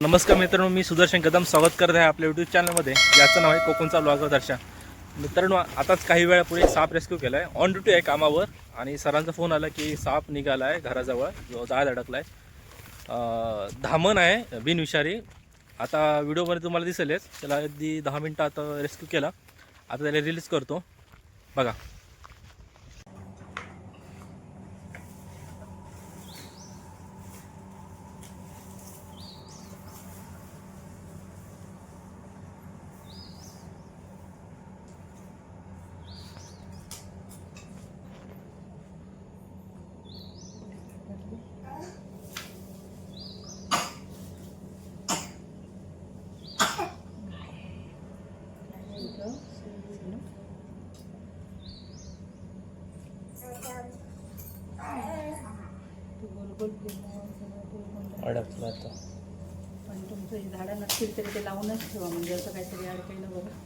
नमस्कार मित्रांनो मी सुदर्शन कदम स्वागत करत आहे आपल्या यूट्यूब चॅनलमध्ये याचं नाव आहे कोकणचा ब्लॉगर दर्शन मित्रांनो आताच काही वेळापूर्वी साप रेस्क्यू केला आहे ऑन ड्युटी आहे कामावर आणि सरांचा फोन आला की साप निघाला आहे घराजवळ. जो जाळ अडकला आहे धामण आहे बिनविषारी. आता व्हिडिओमध्ये तुम्हाला दिसेलच. त्याला अगदी दहा मिनटं आता रेस्क्यू केला. आता त्याला रिलीज करतो. बघा. अडकला आता. पण तुमचं हे झाडं नसतील तरी ते लावूनच ठेवा म्हणजे असं काहीतरी अडकायला बघा.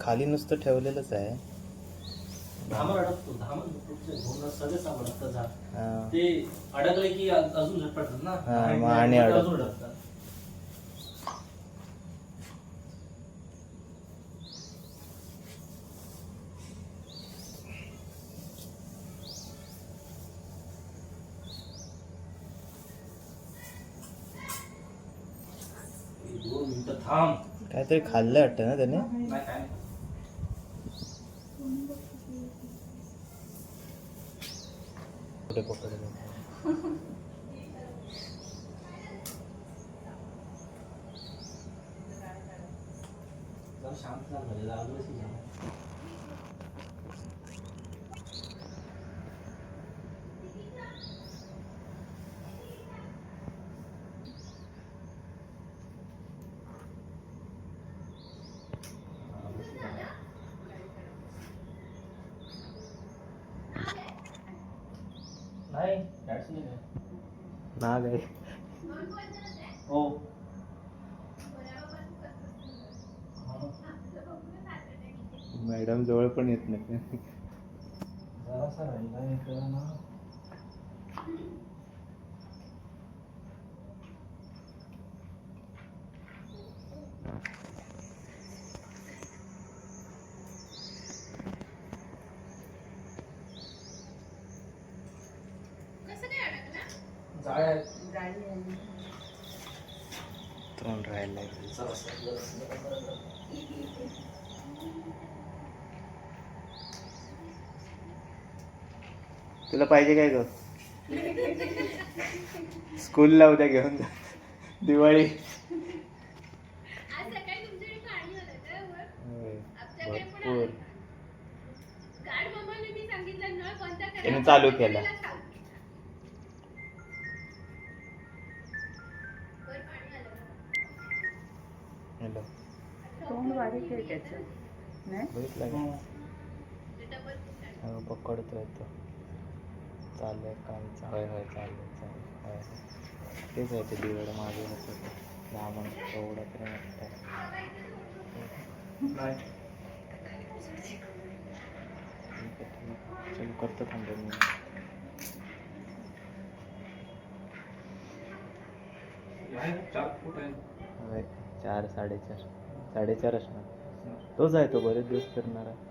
खाली नुसतं ठेवलेलंच आहे. अडकतो. झाड. ते अडकले की अजून झटपटतात ना? आणि अजून अडक- अडकतात. काहीतरी खाल्लं वाटतं ना त्याने? कपडे पकडले शांत झालं पाहिजे, लागलंच की झालं. नाही that's not it. आहे. हो. हा. मॅडम जवळ पण येत नाही जरासा राहिला आहे तर ना जाळ्या आहेत. गाडी आली तोंड राहिलंय. तुला पाहिजे काय ग? स्कूलला उद्या घेऊन जा. दिवाळी. आज सकाळी तुमच्याकडे पाणी आहे त्याचं नाही. हो, पकडतोय तो चाललंय काम होय होय चाललंय चाललंय होय. तेच आहे ते दिवड मागे होतं ते दामण एवढं तरी मोठं आहे. नाही. ठीक आहे, ठीक आहे. चल करतो थांब दोन मिनिट. आहे, चार फूट आहे. चार साडेचार साडेचार असणार तोच आहे तो बरेच दिवस फिरणार. आहे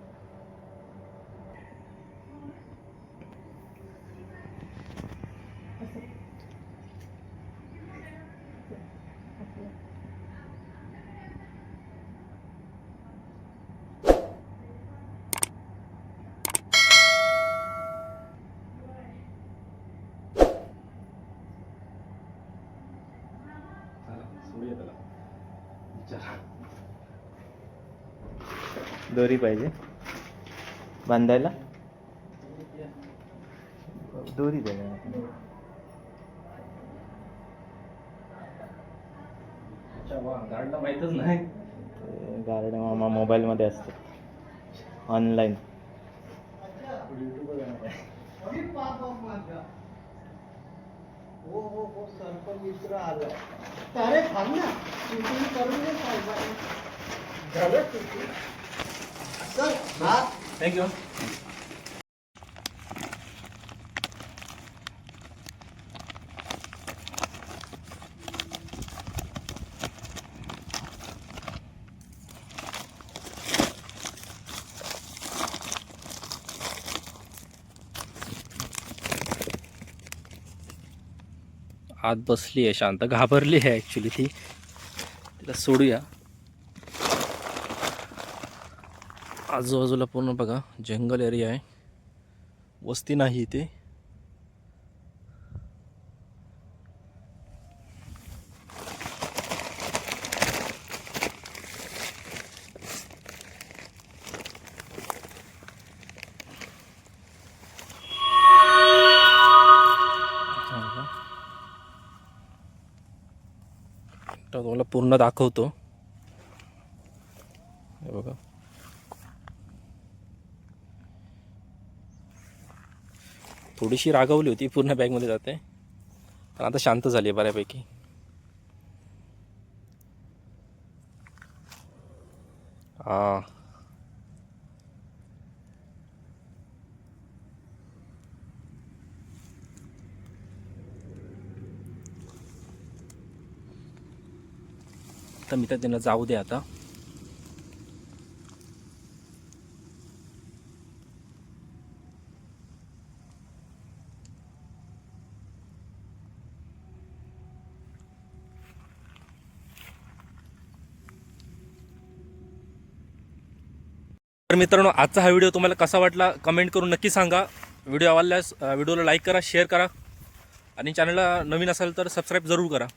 चला, दोरी पाहिजे. बांधायला. दोरी द्या अच्छा वा गाडला माहीतच नाही. गार्ड मामा मोबाईलमध्ये असते. ऑनलाईन. हो हो हो सरपंच मित्र अरे थांब ना. करून दे झालं थँक्यू आत बसली आहे शांत घाबरली आहे ॲक्च्युली ती. तिला सोडूया. आजूबाजूला पूर्ण बघा जंगल एरिया आहे. वस्ती नाही इथे. तर तुम्हाला पूर्ण दाखवतो. हे बघा. थोडीशी रागवली होती पूर्ण बॅगमध्ये जाते. पण आता शांत झाली आहे बऱ्यापैकी. हां. तर मी तर त्यांना जाऊ दे आता. तर मित्रांनो आजचा हा व्हिडिओ तुम्हाला कसा वाटला कमेंट करून नक्की सांगा. व्हिडिओ आवडल्यास व्हिडिओला लाईक करा शेअर करा. आणि चॅनलला नवीन असाल तर सबस्क्राईब जरूर करा.